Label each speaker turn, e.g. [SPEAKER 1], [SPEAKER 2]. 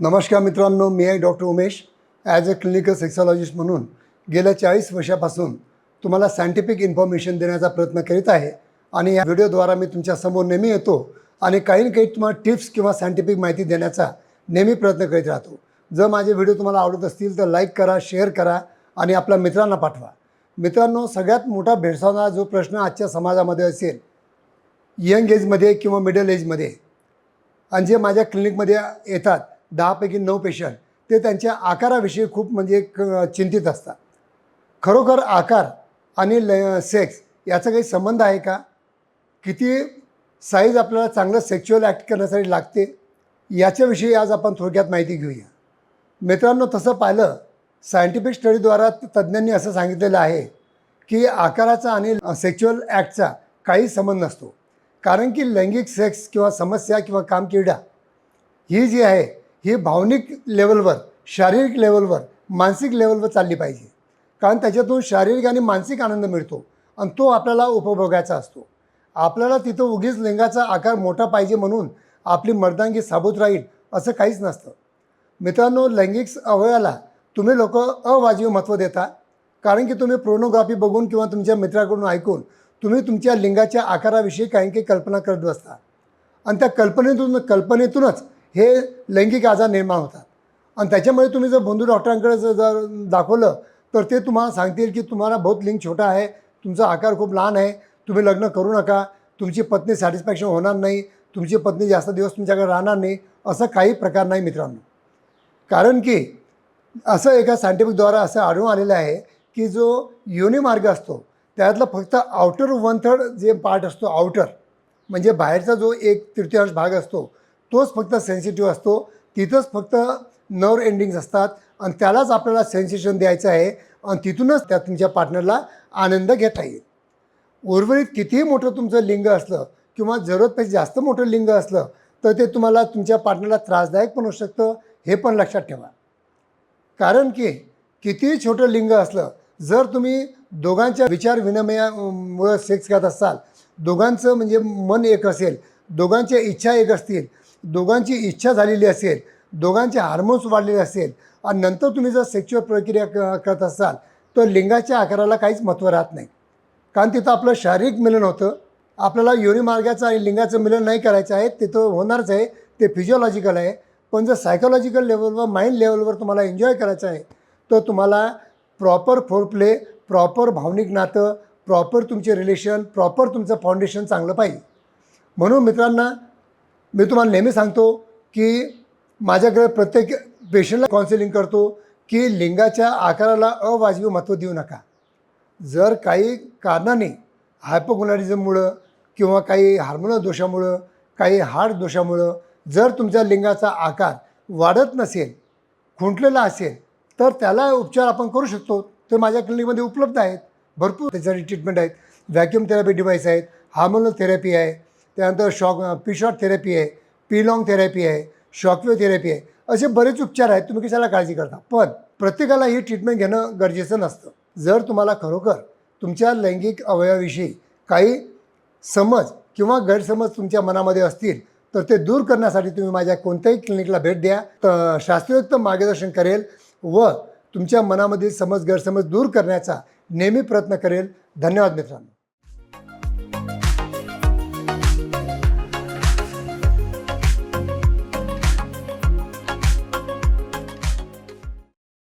[SPEAKER 1] नमस्कार मित्रांनो मी आहे doctor Umesh. As a clinical sexologist म्हणून गेल्या चाळीस वर्षापासून तुम्हाला सायंटिफिक इन्फॉर्मेशन देण्याचा प्रयत्न करीत आहे आणि या व्हिडिओद्वारा मी तुमच्यासमोर नेहमी येतो आणि काही ना काही तुम्हाला टिप्स किंवा सायंटिफिक माहिती देण्याचा नेहमी प्रयत्न करीत राहतो. जर माझे व्हिडिओ तुम्हाला आवडत असतील तर लाईक करा शेअर करा आणि आपल्या मित्रांना पाठवा. मित्रांनो सगळ्यात मोठा भेडसावणारा जो प्रश्न आजच्या समाजामध्ये असेल यंग एजमध्ये किंवा मिडल एजमध्ये आणि जे माझ्या क्लिनिकमध्ये येतात दहापैकी नऊ पेशंट ते त्यांच्या आकाराविषयी खूप म्हणजे क चिंतित असतात. खरोखर आकार आणि ल सेक्स याचा काही संबंध आहे का? किती साईज आपल्याला चांगलं सेक्च्युअल ॲक्ट करण्यासाठी लागते? याच्याविषयी आज आपण थोडक्यात माहिती घेऊया. मित्रांनो तसं पाहिलं सायंटिफिक स्टडीद्वारा तज्ज्ञांनी असं सांगितलेलं आहे की आकाराचा आणि सेक्च्युअल ॲक्टचा काही संबंध नसतो. कारण की लैंगिक सेक्स किंवा समस्या किंवा कामकिडा ही जी आहे ही भावनिक लेवलवर शारीरिक लेवलवर मानसिक लेवलवर चालली पाहिजे. कारण त्याच्यातून शारीरिक आणि मानसिक आनंद मिळतो आणि तो आपल्याला उपभोगायचा असतो. आपल्याला तिथं उगीच लिंगाचा आकार मोठा पाहिजे म्हणून आपली मर्दांगी साबूत राहील असं काहीच नसतं. मित्रांनो लैंगिक अवयवाला तुम्ही लोक अवाजवी महत्त्व देता. कारण की तुम्ही प्रोनोग्राफी बघून किंवा तुमच्या मित्राकडून ऐकून तुम्ही तुमच्या लिंगाच्या आकाराविषयी काही काही कल्पना करत बसता. आणि त्या कल्पनेतून कल्पनेतूनच हे लैंगिक आजार निर्माण होतात. आणि त्याच्यामुळे तुम्ही जर बंधू डॉक्टरांकडे जर जर दाखवलं तर ते तुम्हाला सांगतील की तुम्हाला बहुत लिंग छोटा आहे तुमचा आकार खूप लहान आहे तुम्ही लग्न करू नका तुमची पत्नी सॅटिस्फॅक्शन होणार नाही तुमची पत्नी जास्त दिवस तुमच्याकडे राहणार नाही असं काही प्रकार नाही मित्रांनो. कारण की असं एका सायंटिफिकद्वारा असं आढळून आलेलं आहे की जो योनी मार्ग असतो त्यातला फक्त आउटर वन थर्ड जे पार्ट असतो आउटर म्हणजे बाहेरचा जो एक तृतीयांश भाग असतो तोच फक्त सेन्सिटिव्ह असतो. तिथंच फक्त नर्व एंडिंग्स असतात आणि त्यालाच आपल्याला सेन्सेशन द्यायचं आहे आणि तिथूनच त्या तुमच्या पार्टनरला आनंद घेता येईल. उर्वरित कितीही मोठं तुमचं लिंग असलं किंवा जरूरतपेक्षा जास्त मोठं लिंग असलं तर ते तुम्हाला तुमच्या पार्टनरला त्रासदायक पण होऊ शकतं हे पण लक्षात ठेवा. कारण की कितीही छोटं लिंग असलं जर तुम्ही दोघांच्या विचार विनिमयामुळं सेक्स करत असाल दोघांचं म्हणजे मन एक असेल दोघांच्या इच्छा एक असतील दोघांची इच्छा झालेली असेल दोघांचे हार्मोन्स वाढलेले असेल आणि नंतर तुम्ही जर सेक्च्युअल प्रक्रिया क करत असाल तर लिंगाच्या आकाराला काहीच महत्त्व राहत नाही. कारण तिथं आपलं शारीरिक मिलन होतं आपल्याला योनी मार्गाचं आणि लिंगाचं मिलन नाही करायचं आहे तिथं होणारच आहे ते फिजिओलॉजिकल आहे. पण जर सायकोलॉजिकल लेवलवर माइंड लेवलवर तुम्हाला एन्जॉय करायचं आहे तर तुम्हाला प्रॉपर फोर प्ले प्रॉपर भावनिक नातं प्रॉपर तुमचे रिलेशन प्रॉपर तुमचं फाउंडेशन चांगलं पाहिजे. म्हणून मित्रांना मी तुम्हाला नेहमी सांगतो की माझ्याकडे प्रत्येक पेशंटला काउन्सिलिंग करतो की लिंगाच्या आकाराला अवाजवी महत्त्व देऊ नका. जर काही कारणाने हायपोगोनारिझममुळं किंवा काही हार्मोनल दोषामुळं काही हार्ट दोषामुळं जर तुमच्या लिंगाचा आकार वाढत नसेल खुंटलेला असेल तर त्याला उपचार आपण करू शकतो. ते माझ्या क्लिनिकमध्ये उपलब्ध आहेत. भरपूर त्याच्यासाठी ट्रीटमेंट आहेत. व्हॅक्युम थेरपी डिवाइस आहेत. हार्मोनल थेरपी आहे. त्यानंतर शॉक पिशॉट थेरपी आहे. पिलॉंग थेरपी आहे. शॉकवेव थेरपी आहे. असे बरेच उपचार आहेत. तुम्ही कशाला काळजी करता? पण प्रत्येकाला ही ट्रीटमेंट घेणं गरजेचं नसतं. जर तुम्हाला खरोखर तुमच्या लैंगिक अवयवाविषयी काही समज किंवा गैरसमज तुमच्या मनामध्ये असतील तर ते दूर करण्यासाठी तुम्ही माझ्या कोणत्याही क्लिनिकला भेट द्या. तर शास्त्रोक्त मार्गदर्शन करेल व तुमच्या मनामधील समज गैरसमज दूर करण्याचा नेहमी प्रयत्न करेल. धन्यवाद मित्रांनो.